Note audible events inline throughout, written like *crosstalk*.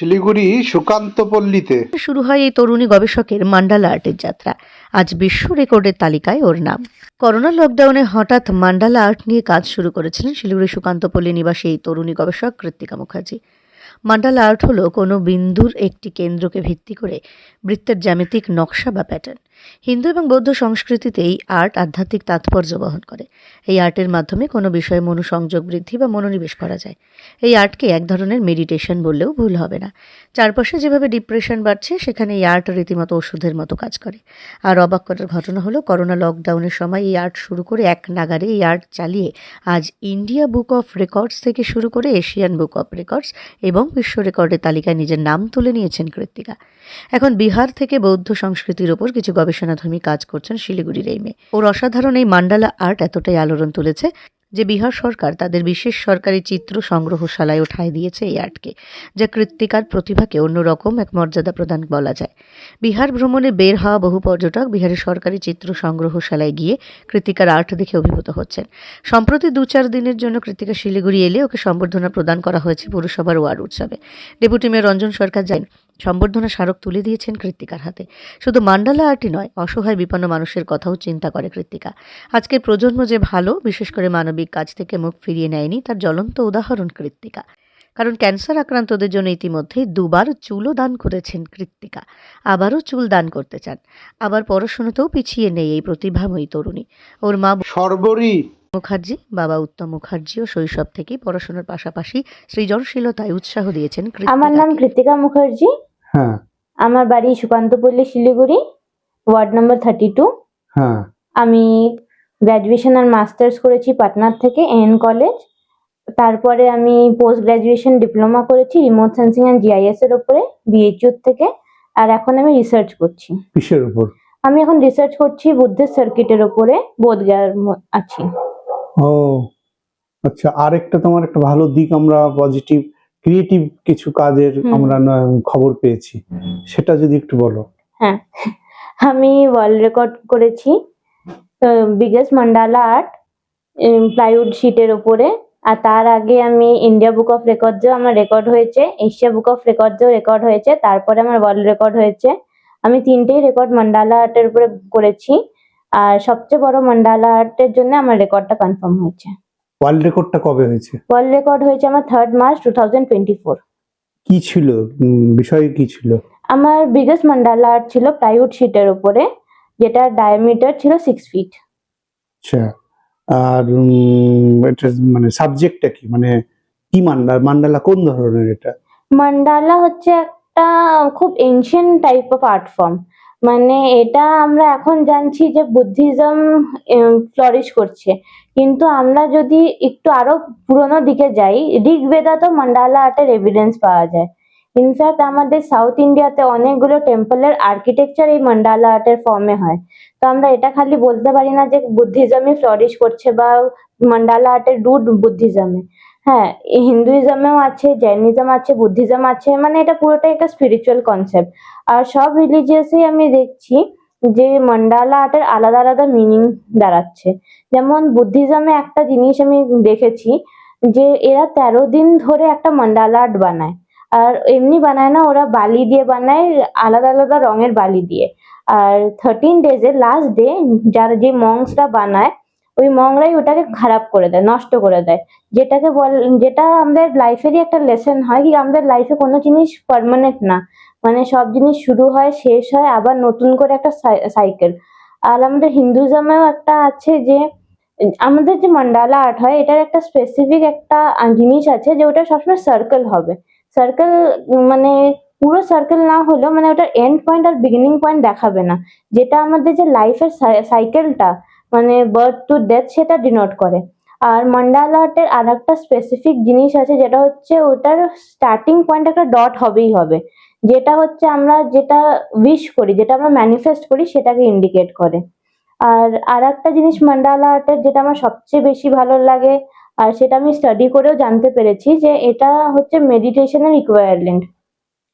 শিলিগুড়ি সুকান্ত পল্লীতে শুরু হয় এই তরুণী গবেষকের মান্ডালা আর্টের যাত্রা। আজ বিশ্ব রেকর্ডের তালিকায় ওর নাম। করোনা লকডাউনে হঠাৎ মান্ডালা আর্ট নিয়ে কাজ শুরু করেছিলেন শিলিগুড়ি সুকান্তপল্লী নিবাসী এই তরুণী গবেষক কৃত্তিকা মুখার্জি। মান্ডালা আর্ট হলো কোনো বিন্দুর একটি কেন্দ্রকে ভিত্তি করে বৃত্তের জ্যামিতিক নকশা বা প্যাটার্ন হিন্দু এবং বৌদ্ধ সংস্কৃতিতে এই আর্ট আধ্যাত্মিক তাৎপর্য বহন করে। এই আর্টের মাধ্যমে কোনো বিষয়ে মনোসংযোগ বৃদ্ধি বা মনোনিবেশ করা যায়। এই আর্টকে এক ধরনের মেডিটেশন বললেও ভুল হবে না। চারপাশে যেভাবে ডিপ্রেশন বাড়ছে, সেখানে এই আর্ট রীতিমতো ওষুধের মতো কাজ করে। আর অবাক করার ঘটনা হলো, করোনা লকডাউনের সময় এই আর্ট শুরু করে এক নাগারে এই আর্ট চালিয়ে আজ ইন্ডিয়া বুক অফ রেকর্ডস থেকে শুরু করে এশিয়ান বুক অফ রেকর্ডস এবং বিশ্ব রেকর্ডের তালিকায় নিজের নাম তুলে নিয়েছেন কৃত্তিকা। এখন বিহার থেকে বৌদ্ধ সংস্কৃতির ওপর কিছু গবেষণাধর্মী কাজ করছেন শিলিগুড়ির এই মেয়ে। ওর অসাধারণ এই মান্ডালা আর্ট এতটাই আলোড়ন তুলেছে যে বিহার সরকার তাদের বিশেষ সরকারি চিত্র সংগ্রহশালায় ওঠায় দিয়েছে এই আর্টকে, যা কৃত্তিকার প্রতিভাকে অন্যরকম এক মর্যাদা প্রদান বলা যায়। বিহার ভ্রমণে বের হওয়া বহু পর্যটক বিহারের সরকারি চিত্র সংগ্রহশালায় গিয়ে কৃত্তিকার আর্ট দেখে অভিভূত হচ্ছেন। সম্প্রতি দু চার দিনের জন্য কৃত্তিকা শিলিগুড়ি এলে ওকে সম্বর্ধনা প্রদান করা হয়েছে পুরসভার ওয়ার্ড উৎসবে। ডেপুটি মেয়র রঞ্জন সরকার যান সম্বর্ধনা স্মারক তুলে দিয়েছেন কৃত্তিকার হাতে। শুধু মান্ডালা আর্টই নয় অসহায় বিপন্ন মানুষের কথাও চিন্তা করে কৃত্তিকা। আজকের প্রজন্ম যে ভালো বিশেষ করে মানবিক কাজ থেকে মুখ ফিরিয়ে নেয়নি তার জ্বলন্ত উদাহরণ কৃত্তিকা। কারণ ক্যান্সার আক্রান্তদের জন্য ইতিমধ্যেই দুবার চুলও দান করেছেন কৃত্তিকা। আবারও চুল দান করতে চান। আবার পড়াশোনাতেও পিছিয়ে নেই এই প্রতিভাময়ী তরুণী। ওর মা সর্বরী। মুখার্জি বাবা উত্তম মুখার্জিও শৈশব থেকেই পড়াশোনার পাশাপাশি সৃজনশীলতায় উৎসাহ দিয়েছেন আমার নাম কৃতিকা মুখার্জি। হ্যাঁ। আমার বাড়ি Sukantapalli Siliguri ward number thirty two হ্যাঁ। আমি গ্র্যাজুয়েশন আর মাস্টার্স করেছি পাটনার থেকে এন কলেজ তারপরে আমি পোস্ট গ্র্যাজুয়েশন ডিপ্লোমা করেছি রিমোট সেন্সিং অ্যান্ড জিআইএস এর উপরে বিএইচইউ থেকে। আর এখন আমি রিসার্চ করছি। কিসের উপর? আমি এখন রিসার্চ করছি বুদ্ধের সার্কিটের উপরে বোধগয়ার আছি। ও আচ্ছা আরেকটা তোমার একটা ভালো দিক আমরা পজিটিভ ক্রিয়েটিভ কিছু কাজের আমরা খবর পেয়েছি। সেটা যদি একটু বলো। হ্যাঁ। *laughs* আমি ওয়ার্ল্ড রেকর্ড করেছি বিগেস্ট মান্ডালা আর্ট প্লাইউড শিটের ওপরে। আর তার আগে আমি ইন্ডিয়া বুক অফ রেকর্ডসেও আমার রেকর্ড হয়েছে এশিয়া বুক অফ রেকর্ডসেও রেকর্ড হয়েছে তারপরে আমার ওয়ার্ল্ড রেকর্ড হয়েছে। আমি তিনটেই রেকর্ড মান্ডালা আর্টের উপরে করেছি। আর সবচেয়ে বড় মান্ডালা আর্টের জন্য আমার রেকর্ডটা কনফার্ম হয়েছে। ওয়ার্ল্ড রেকর্ডটা কবে হয়েছে? ওয়ার্ল্ড রেকর্ড হয়েছে আমার third March two thousand twenty four কি ছিল? বিষয় কি ছিল? আমার বিগেস্ট মান্ডালা আর্ট ছিল প্লাইউড শিটের উপরে যেটার ডায়ামিটার ছিল সিক্স ফিট আচ্ছা আর এটা মানে সাবজেক্টটা কি? মানে কি মান্ডালা মান্ডালা কোন ধরনের এটা? মান্ডালা হচ্ছে একটা খুব ancient type of art form মানে এটা আমরা এখন জানছি যে বুদ্ধিজম ফ্লরিশ করছে। কিন্তু আমরা যদি একটু আরও পুরোনো দিকে যাই ঋগ্বেদাতেও মান্ডালা আর্টের এভিডেন্স পাওয়া যায়। ইনফ্যাক্ট আমাদের সাউথ ইন্ডিয়াতে অনেকগুলো টেম্পলের আর্কিটেকচার এই মান্ডালা আর্টের ফর্মে হয়। তো আমরা এটা খালি বলতে পারি না যে বুদ্ধিজমই ফ্লরিশ করছে বা মান্ডালা আর্টের রুট বুদ্ধিজমে। হ্যাঁ হিন্দুইজমেও আছে, জৈনিজম আছে, বুদ্ধিজম আছে মানে এটা পুরোটাই একটা স্পিরিচুয়াল কনসেপ্ট আর সব রিলিজিয়াসেই আমি দেখছি যে মান্ডালা আর্টের আলাদা আলাদা মিনিং দাঁড়াচ্ছে। যেমন বুদ্ধিজমে একটা জিনিস আমি দেখেছি যে এরা তেরো দিন ধরে একটা মান্ডালা আর্ট বানায়। আর এমনি বানায় না, ওরা বালি দিয়ে বানায়, আলাদা আলাদা রঙের বালি দিয়ে। আর থার্টিন ডেজের লাস্ট ডে যারা যে মংসরা বানায়, ওই মংরাই ওটাকে খারাপ করে দেয়, নষ্ট করে দেয়। যেটাকে বল, যেটা আমাদের লাইফেরই একটা লেসন হয় কি, আমাদের লাইফে কোনো জিনিস পার্মানেন্ট না। মানে সব জিনিস শুরু হয়, শেষ হয়, আবার নতুন করে একটা সাইকেল আর আমাদের হিন্দুজমেও একটা আছে যে, আমাদের যে মান্ডালা আর্ট হয়, এটার একটা স্পেসিফিক একটা জিনিস আছে যে ওটা সবসময় সার্কেল হবে। সার্কেল মানে পুরো সার্কেল না হলেও মানে ওটার এন্ড পয়েন্ট আর বিগিনিং পয়েন্ট দেখাবে না। যেটা আমাদের যে লাইফের সাইকেলটা মানে বার্থ টু ডেথ সেটা ডিনোট করে। আর মান্ডালা আর্টের আর একটা স্পেসিফিক জিনিস আছে, যেটা হচ্ছে ওটার স্টার্টিং পয়েন্ট একটা ডট হবেই হবে। যেটা হচ্ছে আমরা যেটা উইশ করি, যেটা আমরা ম্যানিফেস্ট করি, সেটাকে ইন্ডিকেট করে। আর আর একটা জিনিস মান্ডালা আর্টের যেটা আমার সবচেয়ে বেশি ভালো লাগে, আর সেটা আমি স্টাডি করেও জানতে পেরেছি যে এটা হচ্ছে মেডিটেশনের ইকুইভ্যালেন্ট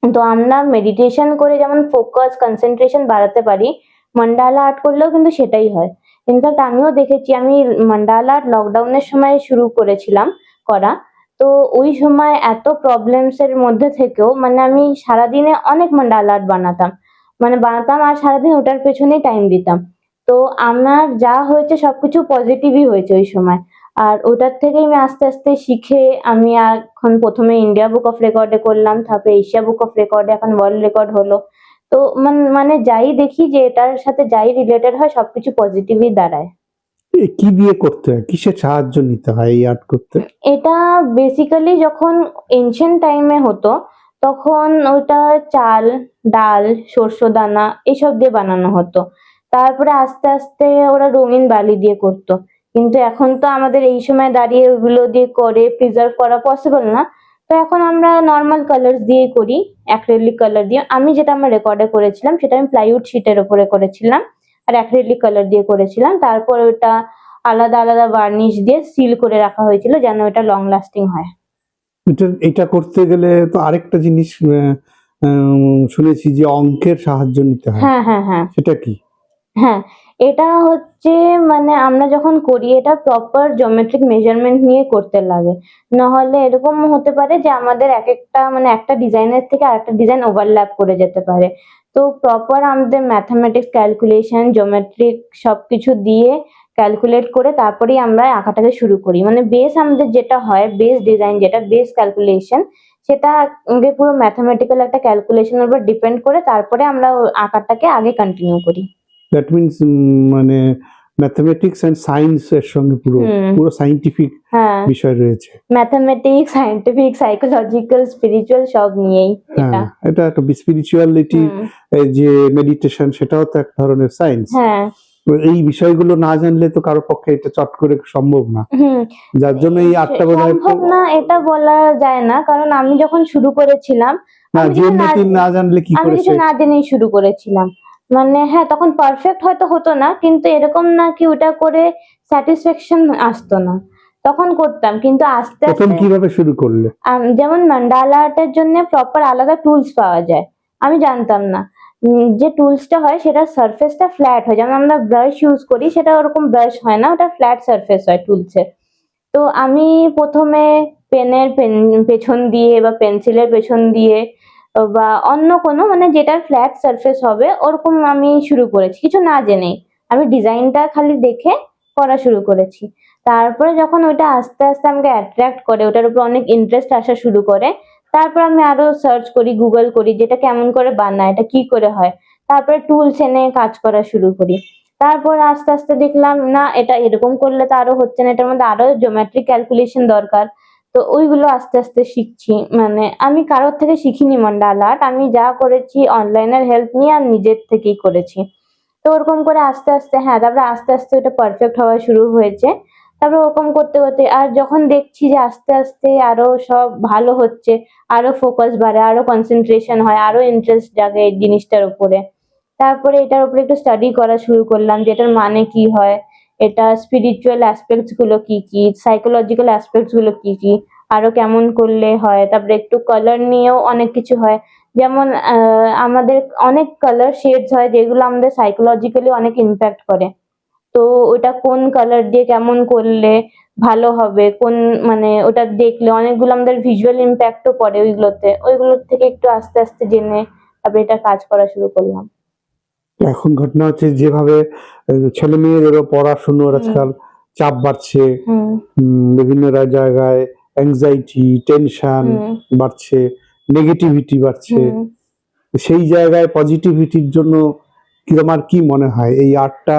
তো আমরা মেডিটেশন করে যেমন ফোকাস কনসেন্ট্রেশন বাড়াতে পারি মান্ডালা আর্ট করলেও কিন্তু সেটাই হয়। ইনফ্যাক্ট আমিও দেখেছি, আমি মান্ডালা আর্ট লকডাউনের সময় শুরু করেছিলাম করা। তো ওই সময় এত প্রবলেমস এর মধ্যে থেকেও মানে আমি সারাদিনে অনেক মান্ডালা আর্ট বানাতাম। মানে বানাতাম আর সারাদিন ওটার পেছনেই টাইম দিতাম। তো আমার যা হয়েছে সবকিছু পজিটিভই হয়েছে ওই সময়। আর ওটার থেকেই আমি আস্তে আস্তে শিখে আমি এখন প্রথমে ইন্ডিয়া বুক অফ রেকর্ডে করলাম, তারপরে এশিয়া বুক অফ রেকর্ডে এখন ওয়ার্ল্ড রেকর্ড হলো। তো মানে যাই দেখি যে এটার সাথে যাই রিলেটেড হয় সবকিছু পজিটিভই দাঁড়ায়। কি দিয়ে করতে হয়? কিসের সাহায্য নিতে হয় এই আর্ট করতে? এটা বেসিক্যালি যখন এনশিয়েন্ট টাইমে হতো, তখন ওটা চাল, ডাল, সর্ষ, দানা এসব দিয়ে বানানো হতো। তারপরে আস্তে আস্তে ওরা রঙিন বালি দিয়ে করতো। কিন্তু এখন তো আমাদের এই সময় দাঁড়িয়ে ওগুলো দিয়ে করে প্রিজার্ভ করা পসিবল না। তো এখন আমরা নর্মাল কালার দিয়েই করি অ্যাক্রেলিক কালার দিয়ে। আমি যেটা আমার রেকর্ডে করেছিলাম, সেটা আমি প্লাইউড শিটের ওপরে করেছিলাম। আর অ্যাক্রেলিক কালার দিয়ে করেছিলাম। তারপর ওটা আলাদা আলাদা বার্নিশ দিয়ে সিল করে রাখা হয়েছিল যেন এটা লং লাস্টিং হয়। এটা এটা করতে গেলে তো আরেকটা জিনিস শুনেছি যে অঙ্কের সাহায্য নিতে হয়। হ্যাঁ হ্যাঁ হ্যাঁ। সেটা কি? হ্যাঁ এটা হচ্ছে মানে আমরা যখন করি এটা প্রপার জিওমেট্রিক মেজারমেন্ট নিয়ে করতে লাগে। নাহলে এরকম হতে পারে যে আমাদের এক একটা মানে একটা ডিজাইনের থেকে আরেকটা ডিজাইন ওভারল্যাপ করে যেতে পারে। তো প্রপার আমাদের ম্যাথামেটিক্স ক্যালকুলেশন জিওমেট্রিক সবকিছু দিয়ে ক্যালকুলেট করে তারপরেই আমরা আঁকাটাকে শুরু করি। মানে বেস আমাদের যেটা হয় বেস ডিজাইন যেটা বেস ক্যালকুলেশন সেটা আগে পুরো ম্যাথামেটিক্যাল একটা ক্যালকুলেশনের উপর ডিপেন্ড করে তারপরে আমরা আঁকাটাকে আগে কন্টিনিউ করি। দ্যাট মিনস মানে ম্যাথমেটিক্স অ্যান্ড সায়েন্স এর সঙ্গে পুরো পুরো সাইন্টিফিক হ্যাঁ। বিষয় রয়েছে। ম্যাথামেটিক্স সায়েন্টিফিক সাইকোলজিক্যাল স্পিরিচুয়াল সব নিয়েই এটা হ্যাঁ এটা। একটা স্পিরিচুয়ালিটি যে মেডিটেশন সেটাও তো এক ধরনের সায়েন্স হ্যাঁ। এই বিষয়গুলো না জানলে তো কারও পক্ষে এটা চট করে সম্ভব না। যার জন্য এই আটটা বোধ সম্ভব না এটা বলা যায় না। কারণ আমি যখন শুরু করেছিলাম না আমি জিওমেট্রি না জানলে কি আমি করে সে- না জেনেই শুরু করেছিলাম মানে হ্যাঁ তখন পারফেক্ট হয়তো হতো না কিন্তু এরকম না কি ওটা করে স্যাটিসফ্যাকশন আসতো না। তখন করতাম কিন্তু আস্তে আস্তে কীভাবে শুরু করলে? যেমন মান্ডালা আর্টের জন্য প্রপার আলাদা টুলস পাওয়া যায়। আমি জানতাম না। যে টুলসটা হয় সেটা সারফেসটা ফ্ল্যাট হয়। যেমন আমরা ব্রাশ ইউজ করি সেটা ওরকম ব্রাশ হয় না ওটা ফ্ল্যাট সারফেস হয় টুলসের তো আমি প্রথমে পেনের পেন পেছন দিয়ে বা পেন্সিলের পেছন দিয়ে বা অন্য কোনো মানে যেটার ফ্ল্যাট সারফেস হবে, ওরকম আমি শুরু করেছি। কিছু না জেনেই আমি ডিজাইনটা খালি দেখে করা শুরু করেছি। তারপরে যখন ওটা আস্তে আস্তে আমাকে অ্যাট্রাক্ট করে, ওটার উপর অনেক ইন্টারেস্ট আসা শুরু করে, তারপর আমি আরও সার্চ করি গুগল করি, যেটা কেমন করে বানায়, এটা কি করে হয়। তারপরে টুলস এনে কাজ করা শুরু করি। তারপর আস্তে আস্তে দেখলাম, না, এটা এরকম করলে তো আরও হচ্ছে না, এটার মধ্যে আরও জিওমেট্রিক ক্যালকুলেশন দরকার। তো ওইগুলো আস্তে আস্তে শিখছি। মানে আমি কারোর থেকে শিখিনি মন্ডাল আর্ট, আমি যা করেছি অনলাইনের হেল্প নিয়ে আর নিজের থেকেই করেছি। তো ওরকম করে আস্তে আস্তে হ্যাঁ তারপরে আস্তে আস্তে ওটা পারফেক্ট হওয়া শুরু হয়েছে। তারপরে ওরকম করতে করতে আর যখন দেখছি যে আস্তে আস্তে আরও সব ভালো হচ্ছে, আরও ফোকাস বাড়ে, আরও কনসেন্ট্রেশন হয়, আরও ইন্টারেস্ট জাগে এই জিনিসটার উপরে। তারপরে এটার উপরে একটু স্টাডি করা শুরু করলাম যে এটার মানে কি হয়। এটা স্পিরিচুয়াল অ্যাসপেক্টসগুলো কি কি সাইকোলজিক্যাল অ্যাসপেক্টসগুলো কি কি, আরও কেমন করলে হয়, তারপরে একটু কালার নিয়েও অনেক কিছু হয়। যেমন আমাদের অনেক কালার শেডস হয় যেগুলো আমাদের সাইকোলজিক্যালি অনেক ইম্প্যাক্ট করে। তো ওটা কোন কালার দিয়ে কেমন করলে ভালো হবে, কোন মানে ওটা দেখলে অনেকগুলো আমাদের ভিজুয়াল ইম্প্যাক্টও পড়ে ওইগুলোতে। ওইগুলোর থেকে একটু আস্তে আস্তে জেনে তারপরে এটা কাজ করা শুরু করলাম। এখন ঘটনা হচ্ছে যেভাবে ছেলে মেয়েদেরও পড়াশুনোর আজকাল চাপ বাড়ছে। বিভিন্ন জায়গায় অ্যাংজাইটি টেনশন বাড়ছে নেগেটিভিটি বাড়ছে। সেই জায়গায় পজিটিভিটির জন্য কি তোমার কি মনে হয়? এই আর্টটা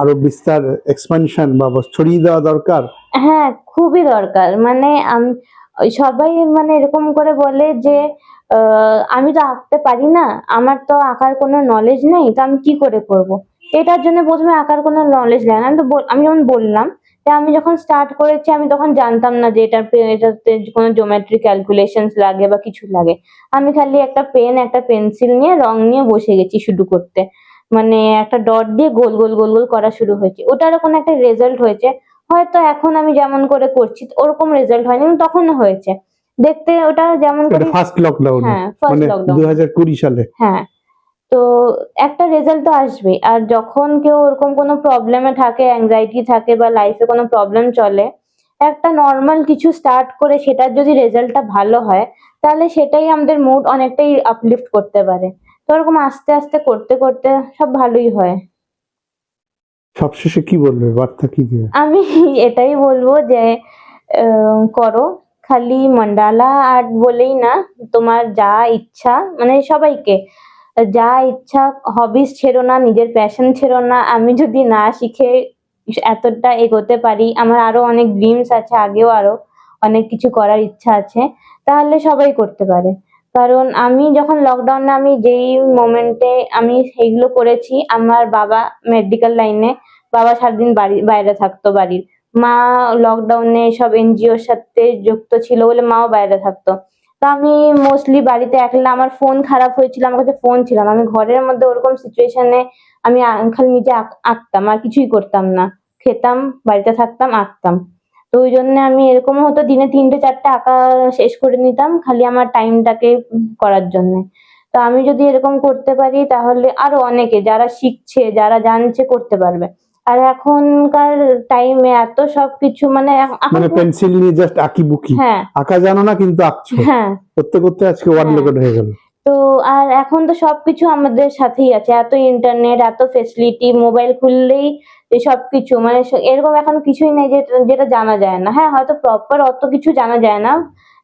আরও বিস্তার এক্সপানশন বা ছড়িয়ে দেওয়া দরকার? হ্যাঁ খুবই দরকার। মানে ওই সবাই মানে এরকম করে বলে যে আমি তো আঁকতে পারি না। আমার তো আঁকার কোনো নলেজ নেই, তো আমি কি করে করব? এটার জন্য প্রথমে আঁকার কোনো নলেজ লাগে না আমি তো আমি যেমন বললাম যে আমি যখন স্টার্ট করেছি, আমি তখন জানতাম না যে এটার এটাতে কোনো জোমেট্রি ক্যালকুলেশনস লাগে বা কিছু লাগে। আমি খালি একটা পেন একটা পেন্সিল নিয়ে রং নিয়ে বসে গেছি শুরু করতে। মানে একটা ডট দিয়ে গোল গোল গোল গোল করা শুরু হয়েছে। ওটারও কোনো একটা রেজাল্ট হয়েছে। হয়তো এখন আমি যেমন করে করছি, ওরকম রেজাল্ট হয়নি, তখনও হয়েছে। দেখতে ওটা যেমন করে ফার্স্ট লকডাউনে হ্যাঁ ফার্স্ট লকডাউন দু হাজার কুড়ি সালে। হ্যাঁ তো একটা রেজাল্ট তো আসবেই আর যখন কেউ ওরকম কোনো প্রবলেমে থাকে অ্যাংজাইটি থাকে বা লাইফে কোনো প্রবলেম চলে একটা নর্মাল কিছু স্টার্ট করে সেটার যদি রেজাল্টটা ভালো হয় তাহলে সেটাই আমাদের মুড অনেকটাই আপলিফট করতে পারে। তো ওরকম আস্তে আস্তে করতে করতে সব ভালোই হয়। সবশেষে কি বলবে? বার্তা কি দিবে? আমি এটাই বলব যে করো। খালি মান্ডালা আর্ট বলেই না, তোমার যা ইচ্ছা মানে সবাইকে। যা ইচ্ছা হবিস ছেড়ো না, নিজের প্যাশন ছেড়ো না। আমি যদি না শিখে এতটা এগোতে পারি, আমার আরও অনেক ড্রিমস আছে, আগেও আরও অনেক কিছু করার ইচ্ছা আছে, তাহলে সবাই করতে পারে। কারণ আমি যখন লকডাউনে আমি যেই মোমেন্টে আমি সেইগুলো করেছি, আমার বাবা মেডিকেল লাইনে বাবা সারাদিন বাড়ি, বাইরে থাকতো বাড়ির। মা লকডাউনে সব এনজিওর সাথে যুক্ত ছিল বলে মাও বাইরে থাকতো। তো আমি মোস্টলি বাড়িতে একলা, আমার ফোন খারাপ হয়েছিল, আমার কাছে ফোন ছিল না। আমি ঘরের মধ্যে ওরকম সিচুয়েশনে আমি খালি নিজে আঁকতাম, আর কিছুই করতাম না। খেতাম, বাড়িতে থাকতাম, আঁকতাম। তো ওই জন্য আমি এরকম হতো, দিনে তিনটে, চারটে আঁকা শেষ করে নিতাম, খালি আমার টাইমটাকে করার জন্য। তো আমি যদি এরকম করতে পারি, তাহলে আরও অনেকে যারা শিখছে, যারা জানছে, করতে পারবে। আর এখনকার টাইমে এত সবকিছু মানে মানে পেন্সিল নিয়ে জাস্ট আঁকি বুকি হ্যাঁ। আঁকা জানো না কিন্তু আঁকছো। হ্যাঁ। করতে করতে আজকে ওয়ার্ড হ্যাঁ। রেকর্ড হয়ে গেল। তো আর এখন তো সবকিছু আমাদের সাথেই আছে। এত ইন্টারনেট এত ফেসিলিটি মোবাইল খুললেই সবকিছু মানে এরকম এখন কিছুই নেই যেটা যেটা জানা যায় না। হ্যাঁ হয়তো প্রপার অত কিছু জানা যায় না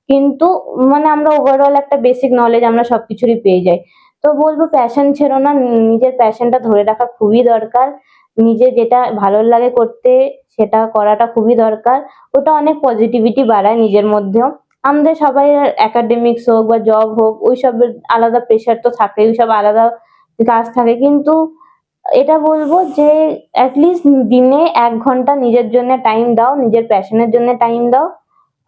কিন্তু মানে আমরা ওভারঅল একটা বেসিক নলেজ আমরা সবকিছুরই পেয়ে যাই। তো বলব প্যাশন ছেড়ো না নিজের প্যাশনটা ধরে রাখা খুবই দরকার। নিজে যেটা ভালো লাগে করতে সেটা করাটা খুবই দরকার। ওটা অনেক পজিটিভিটি বাড়ায় নিজের মধ্যেও। আমাদের সবাই একাডেমিক্স হোক বা জব হোক ওইসবের আলাদা প্রেশার তো থাকে ওইসব আলাদা কাজ থাকে। কিন্তু এটা বলব যে অ্যাটলিস্ট দিনে এক ঘণ্টা নিজের জন্য টাইম দাও নিজের প্যাশনের জন্য টাইম দাও।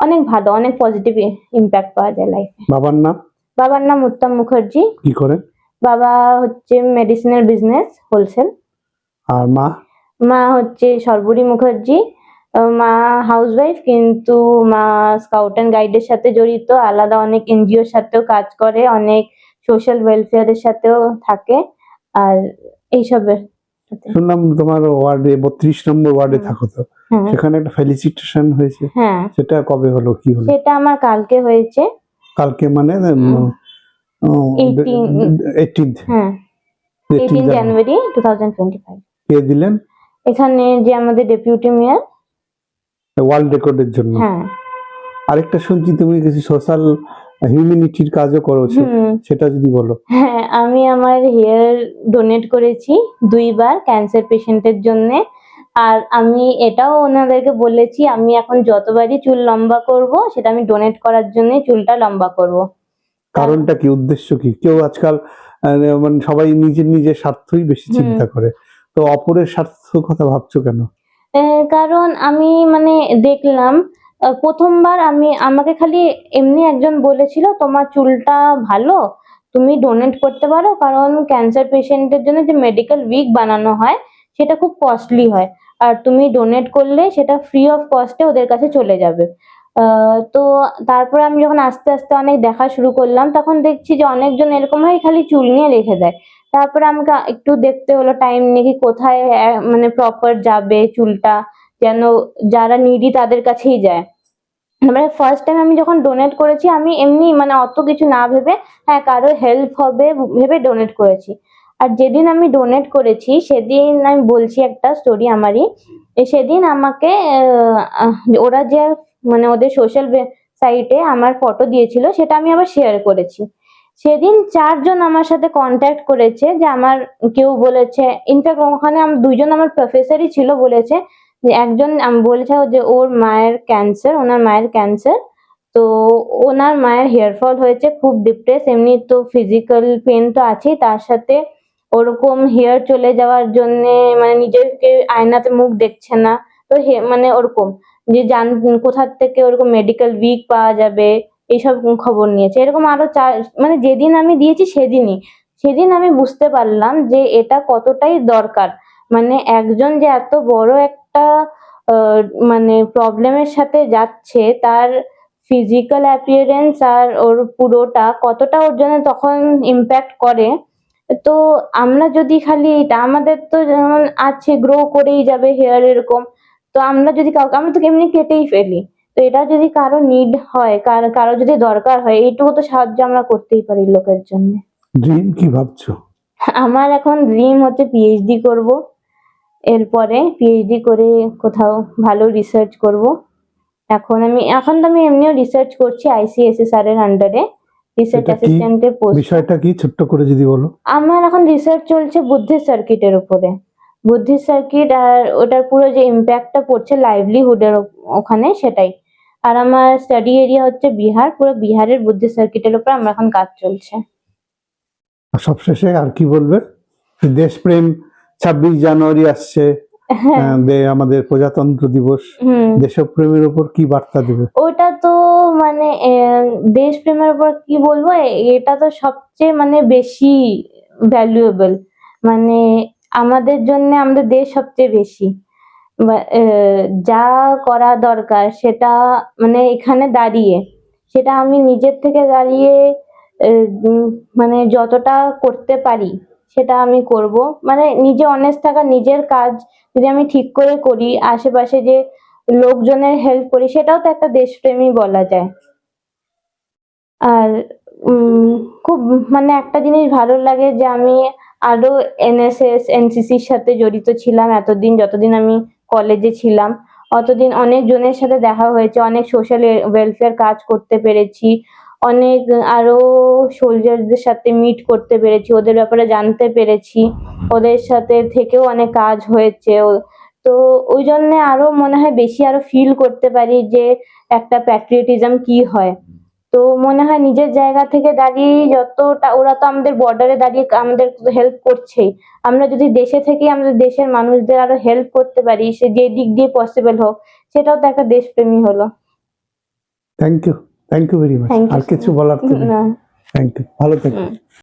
অনেক ভালো অনেক পজিটিভ ইম্প্যাক্ট পাওয়া যায় লাইফে বাবার নাম? বাবার নাম উত্তম মুখার্জি। কি করে? বাবা হচ্ছে মেডিসিনের বিজনেস হোলসেল আর মা? মা হচ্ছে সর্বরী মুখার্জি। মা হাউসওয়াইফ কিন্তু মা স্কাউট অ্যান্ড গাইডের সাথে জড়িত। আলাদা অনেক এনজিওর সাথেও কাজ করে অনেক সোশ্যাল ওয়েলফেয়ারের সাথেও থাকে। আর এইসবের শুনলাম তোমার ওয়ার্ডে বত্রিশ নম্বর ওয়ার্ডে। থাকো তো। হ্যাঁ। সেখানে একটা ফেলিসিটেশন হয়েছে। হ্যাঁ। সেটা কবে হলো কি হলো? সেটা আমার কালকে হয়েছে। কালকে মানে হ্যাঁ। Eighteen January two thousand twenty five কে দিলেন? এখানে যে আমাদের ডেপুটি মেয়র। ওয়ার্ল্ড রেকর্ডের জন্য। হ্যাঁ। আরেকটা শুনছি তুমি কিছু সোশ্যাল হিউম্যানিটির কাজও করেছ সেটা যদি বলো। হ্যাঁ আমি আমার হেয়ার ডোনেট করেছি দুইবার ক্যান্সার পেশেন্টের জন্য। আর আমি এটাও ওনাদেরকে বলেছি আমি এখন যতবারই চুল লম্বা করব সেটা আমি ডোনেট করার জন্য চুলটা লম্বা করব। কারণটা কি উদ্দেশ্য কি? কেউ আজকাল মানে সবাই নিজের নিজের স্বার্থই বেশি। চিন্তা করে। তো অপরের কথা ভাবছ কেন? কারণ আমি মানে দেখলাম প্রথমবার আমি, আমাকে খালি এমনি একজন বলেছিল, তোমার চুলটা ভালো, তুমি ডোনেট করতে পারো, কারণ ক্যান্সার পেশেন্টের জন্য যে মেডিকেল উইক বানানো হয়, সেটা খুব কস্টলি হয়। আর তুমি ডোনেট করলে সেটা ফ্রি অফ কস্টে ওদের কাছে চলে যাবে। তো তারপরে আমি যখন আস্তে আস্তে অনেক দেখা শুরু করলাম, তখন দেখছি যে অনেকজন এরকম হয় খালি চুল নিয়ে রেখে দেয়। তারপরে আমাকে একটু দেখতে হলো টাইম নিয়ে কোথায় মানে প্রপার যাবে চুলটা, যেন যারা নিডি তাদের কাছেই যায়। মানে ফার্স্ট টাইম আমি যখন ডোনেট করেছি, আমি এমনি মানে অত কিছু না ভেবে হ্যাঁ কারও হেল্প হবে ভেবে ডোনেট করেছি। আর যেদিন আমি ডোনেট করেছি, সেদিন আমি বলছি একটা স্টোরি আমারই। সেদিন আমাকে ওরা যে মানে ওদের সোশ্যাল সাইটে আমার ফটো দিয়েছিল, সেটা আমি আবার শেয়ার করেছি। সেদিন চারজন আমার সাথে কন্ট্যাক্ট করেছে যে আমার কেউ বলেছে ইনফ্যাক্ট ওখানে দুইজন আমার প্রফেসরই ছিল বলেছে, যে একজন বলেছে যে ওর মায়ের ক্যান্সার ওনার মায়ের ক্যান্সার তো ওনার মায়ের হেয়ার ফল হয়েছে, খুব ডিপ্রেস এমনি তো ফিজিক্যাল পেন তো আছেই, তার সাথে ওরকম হেয়ার চলে যাওয়ার জন্য মানে নিজেকে আয়নাতে মুখ দেখছে না, তো মানে ওরকম, যে জান, কোথার থেকে ওরকম মেডিকেল উইক পাওয়া যাবে এইসব খবর নিয়েছে। এরকম আরও চার মানে যেদিন আমি দিয়েছি সেদিনই। সেদিন আমি বুঝতে পারলাম যে এটা কতটাই দরকার। মানে একজন যে এত বড় একটা মানে প্রবলেমের সাথে যাচ্ছে, তার ফিজিক্যাল অ্যাপিয়ারেন্স আর ওর পুরোটা কতটা ওর জন্য তখন ইম্প্যাক্ট করে, তো আমরা যদি খালি এটা আমাদের তো যেমন আছে গ্রো করেই যাবে হেয়ার এরকম, তো আমরা যদি কাউকে, আমরা তো এমনি কেটেই ফেলি। তো এটা যদি কারও নিড হয় কার যদি দরকার হয় এইটুকু তো সাহায্য আমরা করতেই পারি লোকের জন্য। ড্রিম কি ভাবছ? আমার এখন ড্রিম হচ্ছে পিএইচডি করব। এরপরে পিএইচডি করে কোথাও ভালো রিসার্চ করব। এখন আমি এখন তো আমি এমনিও রিসার্চ করছি আইসিএসএসআর এর আন্ডারে রিসার্চ? অ্যাসিস্ট্যান্টের পোস্ট বিষয়টা কি? ছোট্ট করে যদি বলো। আমার এখন রিসার্চ চলছে বুদ্ধির সার্কিটের উপরে। বুদ্ধির সার্কিট আর ওটার পুরো যে ইম্প্যাক্টটা পড়ছে লাইভলিহুডের ওখানে সেটাই। আর আমার স্টাডি এরিয়া হচ্ছে বিহার পুরো বিহারের বুদ্ধির সার্কিটের উপর আমার এখন কাজ চলছে। সবশেষে আর কি বলবে? দেশপ্রেম ছাব্বিশ জানুয়ারি আসছে হ্যাঁ। দে- আমাদের প্রজাতন্ত্র দিবস। দেশপ্রেমের উপর কি বার্তা দেবে? ওটা তো মানে দেশপ্রেমের উপর কি বলব? এটা তো সবচেয়ে মানে বেশি ভ্যালুয়েবল মানে আমাদের জন্য আমাদের দেশ সবচেয়ে বেশি। যা করা দরকার সেটা মানে এখানে দাঁড়িয়ে। সেটা আমি নিজের থেকে দাঁড়িয়ে মানে যতটা করতে পারি সেটা আমি করব। মানে নিজে অনেস্ট থাকা নিজের কাজ যদি আমি ঠিক করে করি, আশেপাশে যে লোকজনের হেল্প করি, সেটাও তো একটা দেশপ্রেমী বলা যায়। আর খুব মানে একটা জিনিস ভালো লাগে যে আমি আরও এনএসএস এনসিসির সাথে জড়িত ছিলাম এতদিন, যতদিন আমি কলেজে ছিলাম। অতদিন অনেক জনের সাথে দেখা হয়েছে, অনেক সোশ্যাল ওয়েলফেয়ার কাজ করতে পেরেছি, অনেক আরও সোলজারদের সাথে মিট করতে পেরেছি, ওদের ব্যাপারে জানতে পেরেছি, ওদের সাথে থেকেও অনেক কাজ হয়েছে। তো ওই জন্যে আরও মনে হয় বেশি আরও ফিল করতে পারি যে একটা প্যাট্রিয়টিজম কি হয়। তো মনে হয় নিজের জায়গা থেকে দাঁড়িয়ে যতটা ওরা তো আমাদের বর্ডারে দাঁড়িয়ে আমাদের হেল্প করছেই। আমরা যদি দেশে থেকে আমাদের দেশের মানুষদের আরও হেল্প করতে পারি সে যে দিক দিয়ে পসিবল হোক সেটাও তো একটা দেশপ্রেমী হলো। Thank you thank you very much আর কিছু. বলার থ্যাংক ইউ ভালো থেকো হুম।